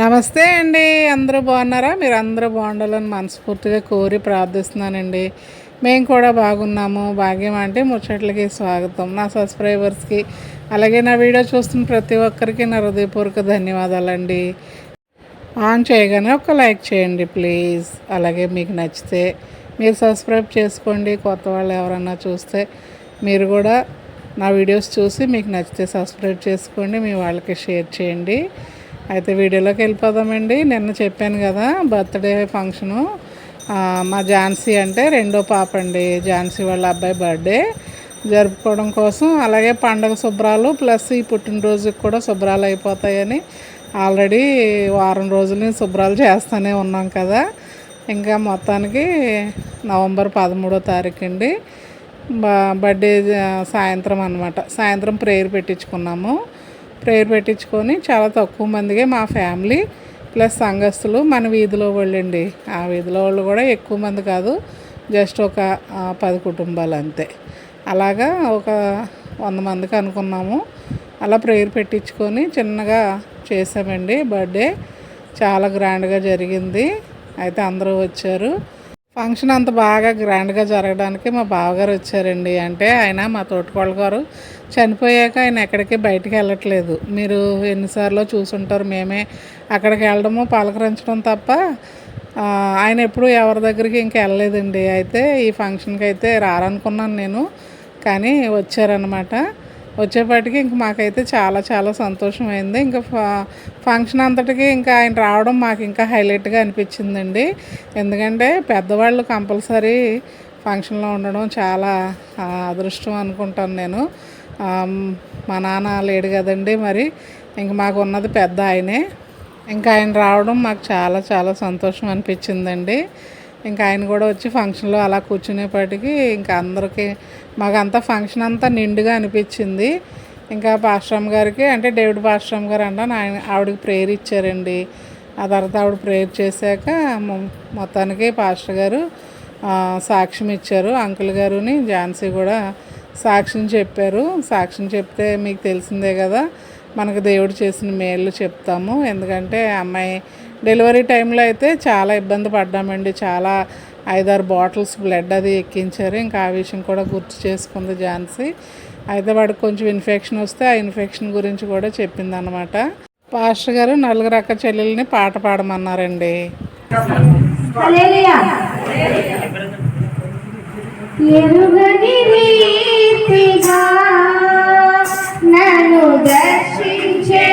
నమస్తే అండి. అందరూ బాగున్నారా? మీరు అందరూ బాగుండాలని మనస్ఫూర్తిగా కోరి ప్రార్థిస్తున్నానండి. మేము కూడా బాగున్నాము. భాగ్యం అంటే ముచ్చట్లకి స్వాగతం. నా సబ్స్క్రైబర్స్కి అలాగే నా వీడియో చూస్తున్న ప్రతి ఒక్కరికి నా హృదయపూర్వక ధన్యవాదాలండి. ఆన్ చేయగానే ఒక లైక్ చేయండి ప్లీజ్. అలాగే మీకు నచ్చితే మీరు సబ్స్క్రైబ్ చేసుకోండి. కొత్త వాళ్ళు ఎవరన్నా చూస్తే మీరు కూడా నా వీడియోస్ చూసి మీకు నచ్చితే సబ్స్క్రైబ్ చేసుకోండి. మీ వాళ్ళకి షేర్ చేయండి. అయితే వీడియోలోకి వెళ్ళిపోదామండి. నిన్న చెప్పాను కదా బర్త్డే ఫంక్షను. మా ఝాన్సీ అంటే రెండో పాప అండి. ఝాన్సీ వాళ్ళ అబ్బాయి బర్త్డే. జరుపుకోవడం కోసం అలాగే పండగ శుభ్రాలు ప్లస్ ఈ పుట్టినరోజుకి కూడా శుభ్రాలు అయిపోతాయని ఆల్రెడీ వారం రోజులు శుభ్రాలు చేస్తూనే ఉన్నాం కదా. ఇంకా మొత్తానికి నవంబర్ పదమూడో తారీఖు అండి. బర్త్డే సాయంత్రం అనమాట సాయంత్రం ప్రేయర్ పెట్టించుకున్నాము. ప్రేయర్ పెట్టించుకొని చాలా తక్కువ మందిగా మా ఫ్యామిలీ ప్లస్ సంఘస్థులు మన వీధిలో వాళ్ళండి. ఆ వీధిలో వాళ్ళు కూడా ఎక్కువ మంది కాదు జస్ట్ ఒక పది కుటుంబాలు అంతే. అలాగా ఒక వంద మందికి అనుకున్నాము. అలా ప్రేయర్ పెట్టించుకొని చిన్నగా చేసామండి బర్త్డే. చాలా గ్రాండ్గా జరిగింది. అయితే అందరూ వచ్చారు. ఫంక్షన్ అంత బాగా గ్రాండ్గా జరగడానికి మా బావగారు వచ్చారండి. అంటే ఆయన మా తోటకోళ్ళ గారు చనిపోయాక ఆయన ఎక్కడికి బయటికి వెళ్ళట్లేదు. మీరు ఎన్నిసార్లు చూసుంటారు మేమే అక్కడికి వెళ్ళడము పలకరించడం తప్ప ఆయన ఎప్పుడు ఎవరి దగ్గరికి ఇంకా వెళ్ళలేదండి. అయితే ఈ ఫంక్షన్కి అయితే రారనుకున్నాను నేను. కానీ వచ్చారనమాట వచ్చేపాటికి ఇంక మాకైతే చాలా చాలా సంతోషం అయింది ఇంకా ఫ- ఫంక్షన్ అంతటికి ఇంకా ఆయన రావడం మాకు ఇంకా హైలైట్గా అనిపించిందండి. ఎందుకంటే పెద్దవాళ్ళు కంపల్సరీ ఫంక్షన్లో ఉండడం చాలా అదృష్టం అనుకుంటాను నేను. మా నాన్న లేడు కదండి మరి. ఇంక మాకు ఉన్నది పెద్ద ఆయనే. ఇంకా ఆయన రావడం మాకు చాలా చాలా సంతోషం అనిపించిందండి. ఇంకా ఆయన కూడా వచ్చి ఫంక్షన్లో అలా కూర్చునేపాటికి ఇంకా అందరికీ మాకంతా ఫంక్షన్ అంతా నిండుగా అనిపించింది. ఇంకా పాశ్రామ్ గారికి అంటే డేవిడ్ పాశ్రామ్ గారు అంట ఆయన ఆవిడకి ప్రేయర్ ఇచ్చారండి. ఆ తర్వాత ఆవిడ ప్రేయర్ చేశాక మొ- మొత్తానికి పాస్టర్ గారు సాక్ష్యం ఇచ్చారు. అంకుల్ గారుని ఝాన్సీ కూడా సాక్ష్యం చెప్పారు. సాక్ష్యం చెప్తే మీకు తెలిసిందే కదా మనకు దేవుడు చేసిన మేలు చెప్తాము. ఎందుకంటే అమ్మాయి డెలివరీ టైంలో అయితే చాలా ఇబ్బంది పడ్డామండి. చాలా ఐదారు బాటిల్స్ బ్లడ్ అది ఎక్కించారు. ఇంకా ఆ విషయం కూడా గుర్తు చేసుకుంది ఝాన్సీ. అయితే వాడికి కొంచెం ఇన్ఫెక్షన్ వస్తే ఆ ఇన్ఫెక్షన్ గురించి కూడా చెప్పింది అనమాట పాస్టర్ గారు నలుగురు అక్క చెల్లెల్ని పాట పాడమన్నారండి. ఎరుగని రీతిగా నన్ను దర్శించే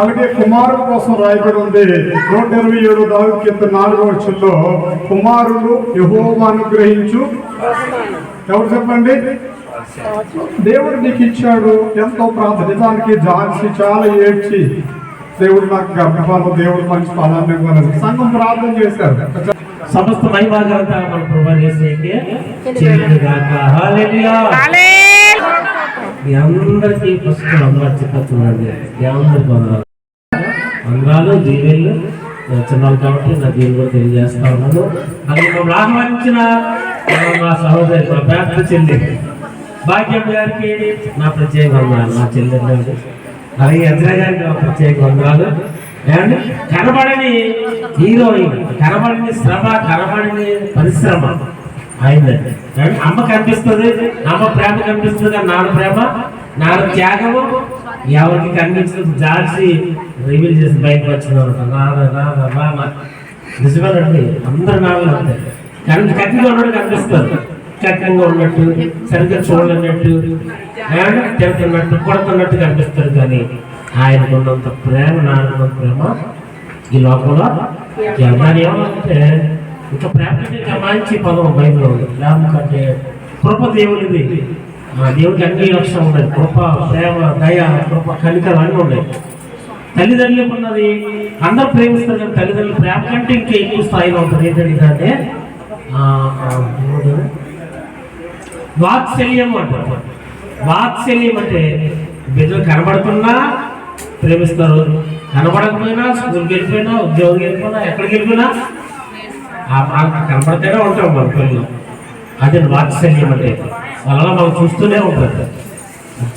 అలాగే కుమారుల కోసం రాయబడి ఉంది. నూట ఇరవై ఏడు దావి కింద నాలుగో వచ్చంలో కుమారులు యహోవా అనుగ్రహించు. ఎవరు చెప్పండి? దేవుడు నీకు ఇచ్చాడు. ఎంతో ప్రార్థన నిజానికి జాన్సి చాలా ఏడ్చి దేవుడు నాకు గర్భఫలం దేవుడు మంచి ఫలాన్ని ఇవ్వాలని సంఘం ప్రార్థన చేశారు. సమస్త మహిమాఘనత మన చేయుగాక హల్లెలూయా మీ అందరికీ ఫస్ట్ అందరూ చెప్పండి మీ అందరికీ వందనాలు వందనాలు దీవెళ్ళు చిన్నాలు కాబట్టి నా దీని కూడా తెలియజేస్తా ఉన్నాను. అది మమ్మల్ని ఆహ్వానించిన ఆ, మా సహోదరి మా పేద చెల్లి. భాగ్యం గారికి నా ప్రత్యేక వందనాలు. నా చెల్లి అలాగే ఎంద్ర గారికి నా ప్రత్యేక వందనాలు. అండ్ కనబడని హీరోయిన్ కనబడని శ్రమ కనబడని పరిశ్రమ. అయిందండి. అమ్మ కనిపిస్తుంది అమ్మ ప్రేమ కనిపిస్తుంది కానీ నాన్న ప్రేమ నాన్న త్యాగము. ఎవరికి కనిపించదు జార్సి రివీల్ చేసి బయటకు వచ్చిన నా నాన్న నిజమేనండి అందరు నాన్నలు అంతే. కానీ కఠినంగా ఉన్నట్టు కనిపిస్తారు కఠినంగా ఉన్నట్టు సరిగ్గా చూడలేనట్టు తిడుతున్నట్టు కొడుతున్నట్టు కనిపిస్తారు కానీ ఆయనకు ఉన్నంత ప్రేమ నాన్న ప్రేమ ఈ లోపల దాని ఏమంటే ఇంకా ప్రేమ మంచి పదం బైబిల్లో ఉంది. కంటే కృప దేవుడిది ఆ దేవుడికి అన్ని లక్షణం ఉన్నాయి కృప ప్రేమ దయ కృప కనికలు అన్నీ ఉన్నాయి. తల్లిదండ్రులకు ఉన్నది అందరూ ప్రేమిస్తారు కానీ తల్లిదండ్రులు ప్రేమ కంటే ఇంకా ఎక్కువ స్థాయిలో ఉంటుంది. ఏంటంటే వాత్సల్యం అంటారు. వాత్సల్యం అంటే బిడ్డలు కనబడుతున్నా ప్రేమిస్తారు. కనబడకపోయినా స్కూల్కి వెళ్ళిపోయినా ఉద్యోగం వెళ్ళిపోయినా ఎక్కడికి వెళ్ళిపోయినా ఆ- ఉంటాం మన పిల్లలు. అది వాత్సల్యం అంటే. వాళ్ళ మనం చూస్తూనే ఉంటారు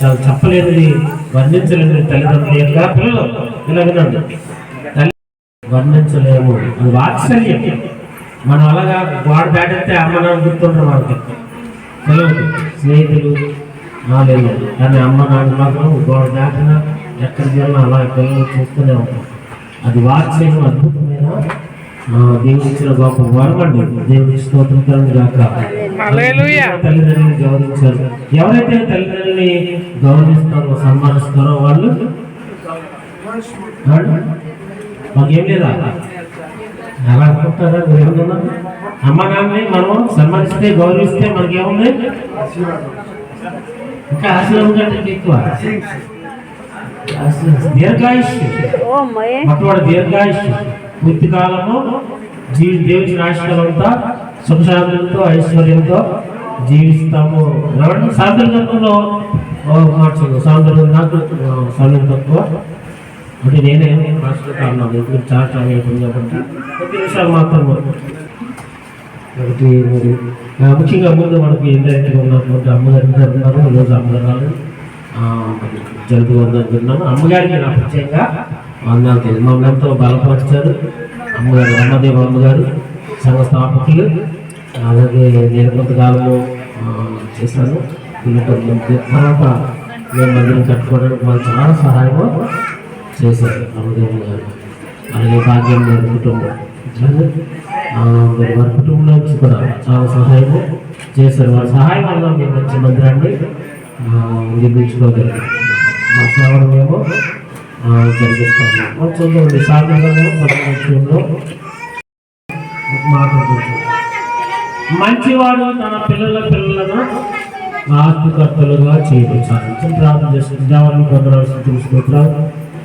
చాలా చెప్పలేనిది వర్ణించలేని తల్లిదండ్రుల యొక్క పిల్లలు. ఇలా వినండి. తల్లి వర్ణించలేము. అది వాత్సల్యం. మనం అలాగా గోడ దాటితే అమ్మ నాన్న గుర్తుంటారు మనకి. పిల్లలకి స్నేహితులు నాలుగు కానీ అమ్మ నాన్న మాత్రం గోడ దాటిన ఎక్కడికి వెళ్ళినా అలా పిల్లలు చూస్తూనే ఉంటాం. అది వాత్సల్యం అద్భుతమైన ఆ, దేవుడు ఇచ్చిన గొప్ప వరం అండి దేవుడి స్తోత్రం గాక హల్లెలూయా. తల్లిదండ్రులు గౌరవించారు ఎవరైతే తల్లిదండ్రులని గౌరవిస్తారో సన్మానిస్తారో వాళ్ళు? వాళ్ళు? మాకేం లేదా? అలా అనుకుంటారా? మీరు ఏమన్నా అమ్మ నాన్నని మనం సన్మానిస్తే గౌరవిస్తే మనకేముంది? ఇంకా ఆశీర్వాదం కంటే ఎక్కువ. ఆశీర్వాదం. దీర్ఘాయుష్యం. మృతికాలము దీర్ఘాయుష్యం జీవి దేవుడి ఆశీర్వాదంతో సుఖశాంతులతో ఐశ్వర్యంతో జీవిస్తాము. ఎవరంటే సాంద్ర తత్వంలో సాంద్రం నాకు సమయం తక్కువ. అంటే నేనే మాస్టర్ కారణం. ఇప్పుడు చాలా టైం అయిపోయింది కాబట్టి కొద్ది నిమిషాలు మాత్రం ఒకటి మరి ముఖ్యంగా ముందు మనకి ఇండైరెక్ట్గా ఉన్నటువంటి అమ్మగారి ఉన్నారు. ఈరోజు అమ్మగారు రాలేదు. జలుబు ఉందనుకున్నాను అమ్మగారికి నా ప్రత్యేకంగా వందనాలు తెలియదు మమ్మల్ని బలపరిచారు. అమ్మగారు అమ్మదేవ అమ్మగారు సంఘ స్థాపకులు. అలాగే నేను కొంతకాలము చేశాను. తర్వాత మేము మందిరం కట్టుకోవడానికి వాళ్ళు చాలా సహాయము చేశారు అమ్మదేవ గారు. అలాగే భాగ్యం గారి కుటుంబం. మరి వారి కుటుంబంలో నుంచి కూడా చాలా సహాయం చేశారు. వారి సహాయం వల్ల మేము మంచి మందిరాన్ని ఆ, నిర్మించుకోగలిగాం. మా సేవలు మేము జరిగిస్తాము. మరి చూద్దామండి సాధారణంగా మన మంచివాడు తన పిల్లల పిల్లలను ఆస్తికర్తలుగా చేయించాలి. ప్రార్థన చేస్తుంది. దేవాన్ని పొందవలసిన తెలుసుకుంటున్నాం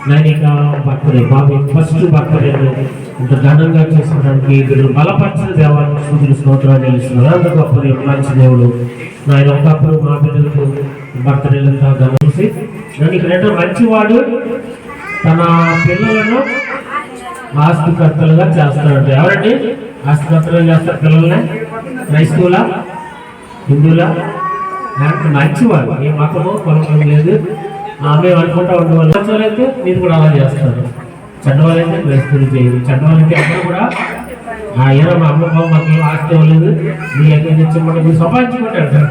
నైనిక భక్తుడే బాబు ఫస్ట్ భక్తుడేను ఇంత ఘనంగా చేసుకోవడానికి వీళ్ళు బలపరిచిన దేవాన్ని సూచన స్తోత్రాలు తెలుస్తున్నారు అంత గొప్ప దేవుడు మంచి దేవుడు. నాయన ఒకప్పుడు మా బిడ్డలకు భర్తలంతా గమనించి నేను ఇక్కడ మంచివాడు తన పిల్లలను ఆస్తికర్తలుగా చేస్తారంట ఎవరండి? ఆస్తికర్తలుగా చేస్తారు పిల్లల్ని? క్రైస్తవుల హిందువుల? నాకు మంచివాడు ఏ మతము కొలకం లేదు. ఆ, మేము అనుకుంటా ఉండేవాళ్ళు? మంచివాళ్ళైతే మీరు కూడా అలా చేస్తారు. చెడ్డవాళ్ళైతే క్రైస్తవులు చేయరు చెడ్డవాళ్ళకి అందరూ కూడా ఆ ఏదో మా అమ్మ బాబు మాకు ఆస్తి ఇవ్వలేదు. మీ ఎక్కడ తెచ్చి ఇవ్వమంటే సంపాదించుకుంటాడు.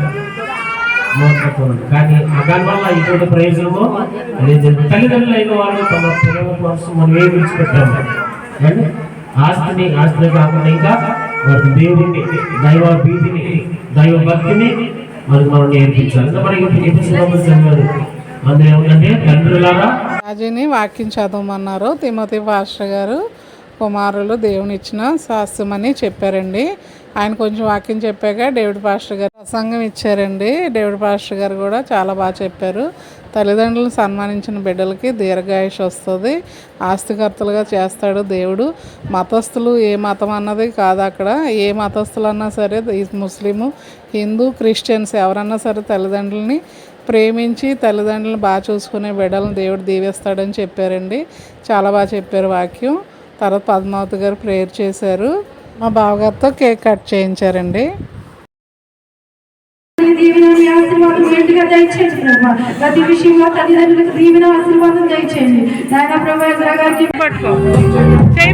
సంపాదించుకోండి కానీ దాని వల్ల ఇటువంటి ప్రయోజనము లేదు. తల్లిదండ్రులు అయిన వాళ్ళు తమ పిల్లల కోసం మనం ఏమి విడిచిపెట్టాము కానీ ఆస్తిని ఆస్తిని కాకుండా ఇంకా వారికి దేవుడిని దైవ భీతిని దైవ భక్తిని మనకి మనం నేర్పించాలి. మనకి ఇప్పుడు ఎప్పుడు చదివారు. అందులో ఏమంటే తండ్రులారా? రాజీని వాక్యం చదవమన్నారు తిమతి పాస్టర్ గారు. కుమారులు దేవుని ఇచ్చిన శాస్త్రమని చెప్పారండి. ఆయన కొంచెం వాక్యం చెప్పాక డేవిడ్ పాస్టర్ గారు ప్రసంగం ఇచ్చారండి. డేవిడ్ పాస్టర్ గారు కూడా చాలా బాగా చెప్పారు. తల్లిదండ్రులను సన్మానించిన బిడ్డలకి దీర్ఘాయుష్ వస్తుంది. ఆస్తికర్తలుగా చేస్తాడు దేవుడు. మతస్థులు ఏ మతం అన్నది కాదు అక్కడ. ఏ మతస్థులు అన్నా సరే ఈ ముస్లిము హిందూ క్రిస్టియన్స్ ఎవరన్నా సరే తల్లిదండ్రులని ప్రేమించి తల్లిదండ్రులను బాగా చూసుకునే బిడ్డలను దేవుడు దీవిస్తాడని చెప్పారండి. చాలా బాగా చెప్పారు వాక్యం. తర్వాత పద్మావతి గారు ప్రేయర్ చేశారు. మా బావగారితో కేక్ కట్ చేయించారండి. దీవెన మీ ఆశీర్వాదం మెండుగా దయచేయండి ప్రభా. ప్రతి విషయంలో తల్లిదండ్రులకు దీవెన ఆశీర్వాదం దయచేయండి. నాయన ప్రభా ఎదురా గారికి పట్టుకో. చేయి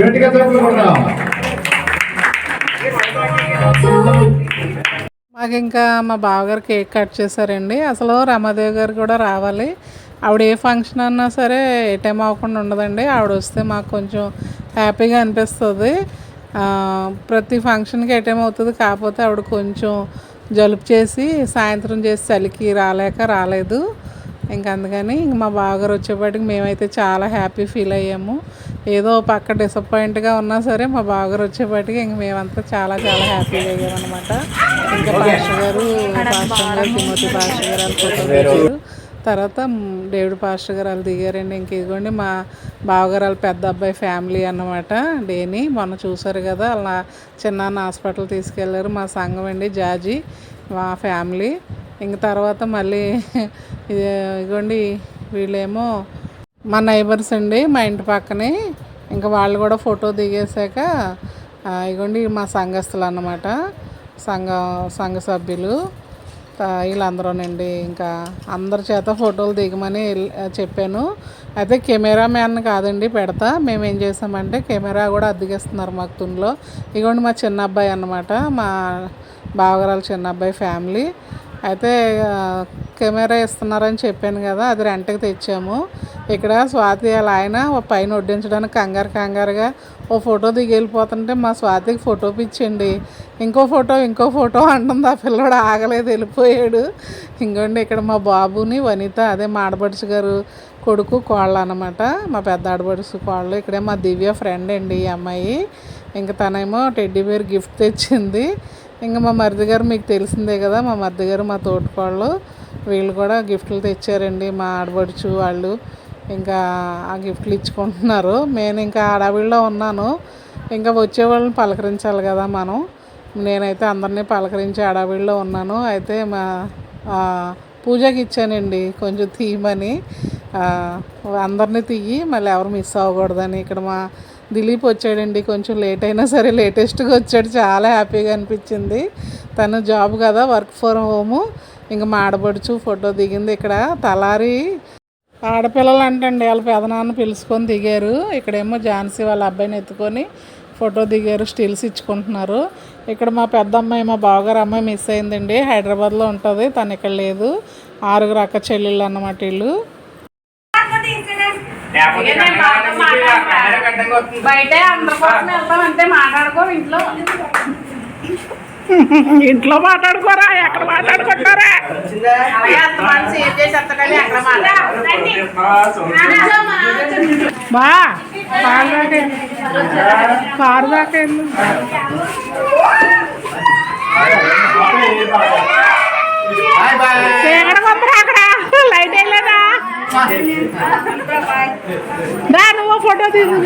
గట్టిగా మాకు ఇంకా మా బావగారు కేక్ కట్ చేశారండి. అసలు రమాదేవి గారు కూడా రావాలి. ఆవిడ ఏ ఫంక్షన్ అన్నా సరే ఏ టైం అవ్వకుండా ఉండదండి. ఆవిడ వస్తే మాకు కొంచెం హ్యాపీగా అనిపిస్తుంది. ప్రతి ఫంక్షన్కి ఏ టైం అవుతుంది కాకపోతే ఆవిడ కొంచెం జలుబు చేసి సాయంత్రం చేసి చలికి రాలేక రాలేదు. ఇంకా అందుకని ఇంక మా బావగారు వచ్చేపాటికి మేమైతే చాలా హ్యాపీ ఫీల్ అయ్యాము. ఏదో పక్క డిసప్పాయింట్గా ఉన్నా సరే మా బావగారు వచ్చేపాటికి ఇంక మేమంతా చాలా చాలా హ్యాపీగా అయ్యామన్నమాట. ఇంకా పాస్టర్ గారు పాస్టర్ గారు తిమోతి పాస్టర్ గారు తర్వాత డేవిడ్ పాస్టర్ గారు వాళ్ళు దిగారండి. ఇంక ఇదిగోండి మా బావగారు వాళ్ళ పెద్ద అబ్బాయి ఫ్యామిలీ అన్నమాట. డేని మొన్న చూసారు కదా వాళ్ళ చిన్నాన్న హాస్పిటల్ తీసుకెళ్ళారు మా సంఘం అండి జాజీ మా ఫ్యామిలీ. ఇంక తర్వాత మళ్ళీ ఇది ఇదిగోండి వీళ్ళేమో మా నైబర్స్ అండి మా ఇంటి పక్కనే. ఇంకా వాళ్ళు కూడా ఫోటో దిగేశాక ఇగోండి మా సంఘస్థులు అన్నమాట. సంఘ సంఘ సభ్యులు వీళ్ళందరూనండి. ఇంకా అందరి చేత ఫోటోలు దిగమని చెప్పాను. అయితే కెమెరా మ్యాన్ కాదండి పెడతా. మేము ఏం చేసామంటే కెమెరా కూడా అద్దెకిస్తున్నారు మాకు తునిలో. ఇగోండి మా చిన్న అబ్బాయి అన్నమాట. మా బావగారాల చిన్న అబ్బాయి ఫ్యామిలీ. అయితే కెమెరా ఇస్తున్నారని చెప్పాను కదా అది రెంట్కి తెచ్చాము. ఇక్కడ స్వాతి అలా ఆయన ఓ పైన వడ్డించడానికి కంగారు కంగారుగా ఓ ఫోటో దిగి వెళ్ళిపోతుంటే మా స్వాతికి ఫోటో పిచ్చండి ఇంకో ఫోటో ఇంకో ఫోటో అంటుంది. ఆ పిల్లడు ఆగలేదు వెళ్ళిపోయాడు. ఇంకోండి ఇక్కడ మా బాబుని వనిత అదే మా గారు కొడుకు కోళ్ళు అనమాట మా పెద్ద ఆడబడుసు కోళ్ళు. ఇక్కడే మా దివ్య ఫ్రెండ్ అండి ఈ అమ్మాయి. ఇంక తనేమో టెడ్డీ బేర్ గిఫ్ట్ తెచ్చింది. ఇంకా మా మరిది గారు మీకు తెలిసిందే కదా మా మరిది గారు మా తోటికోళ్ళు. వీళ్ళు కూడా గిఫ్ట్లు తెచ్చారండి మా ఆడపడుచు వాళ్ళు. ఇంకా ఆ గిఫ్ట్లు ఇచ్చుకుంటున్నారు. నేను ఇంకా అడవిలో ఉన్నాను. ఇంకా వచ్చే వాళ్ళని పలకరించాలి కదా మనం. నేనైతే అందరినీ పలకరించి అడవిలో ఉన్నాను. అయితే మా పూజకి ఇచ్చానండి కొంచెం తీయమని అందరినీ తీయి మళ్ళీ ఎవరు మిస్ అవ్వకూడదని. ఇక్కడ మా దిలీప్ వచ్చాడండి కొంచెం లేట్ అయినా సరే లేటెస్ట్గా వచ్చాడు చాలా హ్యాపీగా అనిపించింది. తను జాబ్ కదా వర్క్ ఫ్రమ్ హోము ఇంకా మా ఆడపడుచు ఫోటో దిగింది ఇక్కడ. తలారి ఆడపిల్లలు అంటండి వాళ్ళ పెదనాన్న పిలుచుకొని దిగారు. ఇక్కడేమో ఝాన్సీ వాళ్ళ అబ్బాయిని ఎత్తుకొని ఫోటో దిగారు స్టిల్స్ ఇచ్చుకుంటున్నారు. ఇక్కడ మా పెద్ద అమ్మాయి మా బావగారు అమ్మాయి మిస్ అయిందండి. హైదరాబాద్లో ఉంటుంది తను ఇక్కడ లేదు. ఆరుగురు అక్క చెల్లెళ్ళు అన్నమాట వీళ్ళు. బయట అందరి కోసం వెళ్తాం అంతే మాట్లాడుకో ఇంట్లో ఇంట్లో మాట్లాడుకోరా ఎక్కడ మాట్లాడుకుంటారా బా కారు దాకా. కారు దాకా వెళ్ళు. రా నువ్వు ఫోటో తీసుకు.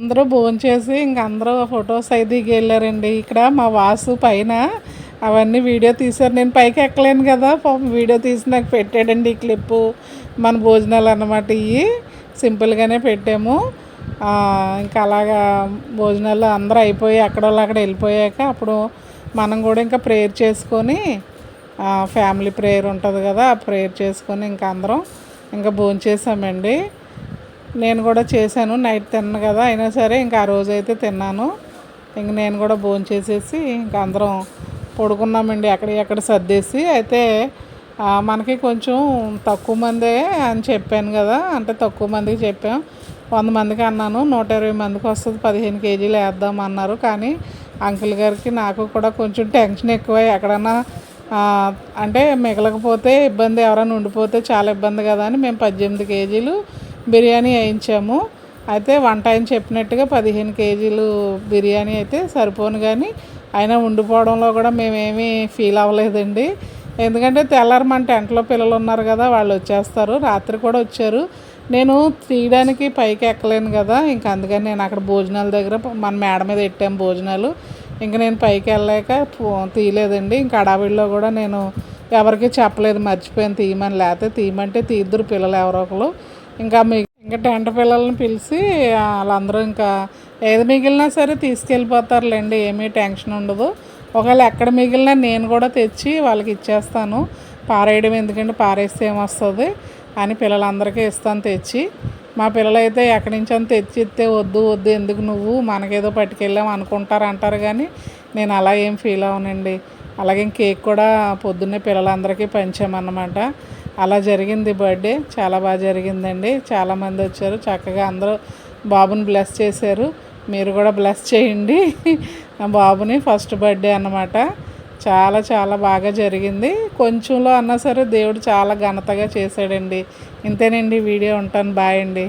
అందరూ భోజనం చేసి ఇంక అందరూ ఫొటోస్ అయితే దిగి వెళ్ళారండి. ఇక్కడ మా వాసు పైన అవన్నీ వీడియో తీశారు. నేను పైకి ఎక్కలేను కదా పాపం వీడియో తీసి నాకు పెట్టాడండి ఈ క్లిప్పు మన భోజనాలు అన్నమాట ఇవి సింపుల్గానే పెట్టాము. ఇంకా అలాగా భోజనాలు అందరూ అయిపోయి అక్కడ వాళ్ళు అక్కడ వెళ్ళిపోయాక అప్పుడు మనం కూడా ఇంకా ప్రేయర్ చేసుకొని ఫ్యామిలీ ప్రేయర్ ఉంటుంది కదా ఆ ప్రేయర్ చేసుకొని ఇంకా అందరం ఇంకా భోంచేసామండి నేను కూడా చేశాను. నైట్ తిన్నాను కదా అయినా సరే ఇంకా ఆ రోజు అయితే తిన్నాను. ఇంక నేను కూడా భోంచేసేసి ఇంకా అందరం పడుకున్నామండి అక్కడ ఎక్కడ సర్దేసి. అయితే మనకి కొంచెం తక్కువ మందే అని చెప్పాను కదా అంటే తక్కువ మందికి చెప్పాం. వంద మందికి అన్నాను నూట ఇరవై మందికి వస్తుంది పదిహేను కేజీలు వేద్దాం అన్నారు. కానీ అంకుల్ గారికి నాకు కూడా కొంచెం టెన్షన్ ఎక్కువ. ఎక్కడన్నా అంటే మిగలకపోతే ఇబ్బంది ఎవరైనా ఉండిపోతే చాలా ఇబ్బంది కదా అని మేము పద్దెనిమిది కేజీలు బిర్యానీ వేయించాము. అయితే వంట ఆయన చెప్పినట్టుగా పదిహేను కేజీలు బిర్యానీ అయితే సరిపోను కానీ అయినా ఉండిపోవడంలో కూడా మేమేమీ ఫీల్ అవ్వలేదండి. ఎందుకంటే తెల్లారి మన టెంట్లో పిల్లలు ఉన్నారు కదా వాళ్ళు వచ్చేస్తారు. రాత్రి కూడా వచ్చారు. నేను తీయడానికి పైకి ఎక్కలేను కదా ఇంకా అందుకని నేను అక్కడ భోజనాల దగ్గర మన మేడ మీద పెట్టాము భోజనాలు. ఇంకా నేను పైకి వెళ్ళలేక పో- తీయలేదండి. ఇంకా అడావిడిలో కూడా నేను ఎవరికి చెప్పలేదు మర్చిపోయాను తీయమని. లేకపోతే తీయమంటే తీద్దురు పిల్లలు ఎవరో ఒకరు ఇంకా మీ ఇంకా టెంట పిల్లల్ని పిలిచి వాళ్ళందరూ ఇంకా ఏది మిగిలినా సరే తీసుకెళ్ళిపోతారులేండి ఏమీ టెన్షన్ ఉండదు. ఒకవేళ ఎక్కడ మిగిలినా నేను కూడా తెచ్చి వాళ్ళకి ఇచ్చేస్తాను. పారేయడం ఎందుకంటే పారేస్తే ఏమొస్తుంది? అని పిల్లలందరికీ ఇస్తాను తెచ్చి. మా పిల్లలైతే ఎక్కడి నుంచి అని తెచ్చి ఇస్తే వద్దు వద్దు ఎందుకు నువ్వు? మనకేదో పట్టుకెళ్ళాం అనుకుంటారు అంటారు కానీ నేను అలా ఏం ఫీల్ అవనండి. అలాగే కేక్ కూడా పొద్దున్నే పిల్లలందరికీ పంచామన్నమాట. అలా జరిగింది బర్త్డే చాలా బాగా జరిగిందండి. చాలామంది వచ్చారు. చక్కగా అందరూ బాబుని బ్లెస్ చేశారు. మీరు కూడా బ్లెస్ చేయండి. నా బాబుని ఫస్ట్ బర్త్డే అన్నమాట. చాలా చాలా బాగా జరిగింది. కొంచెంలో అన్నా సరే దేవుడు చాలా ఘనతగా చేశాడండి. ఇంతేనండి వీడియో ఉంటాను. బాయ్ అండి.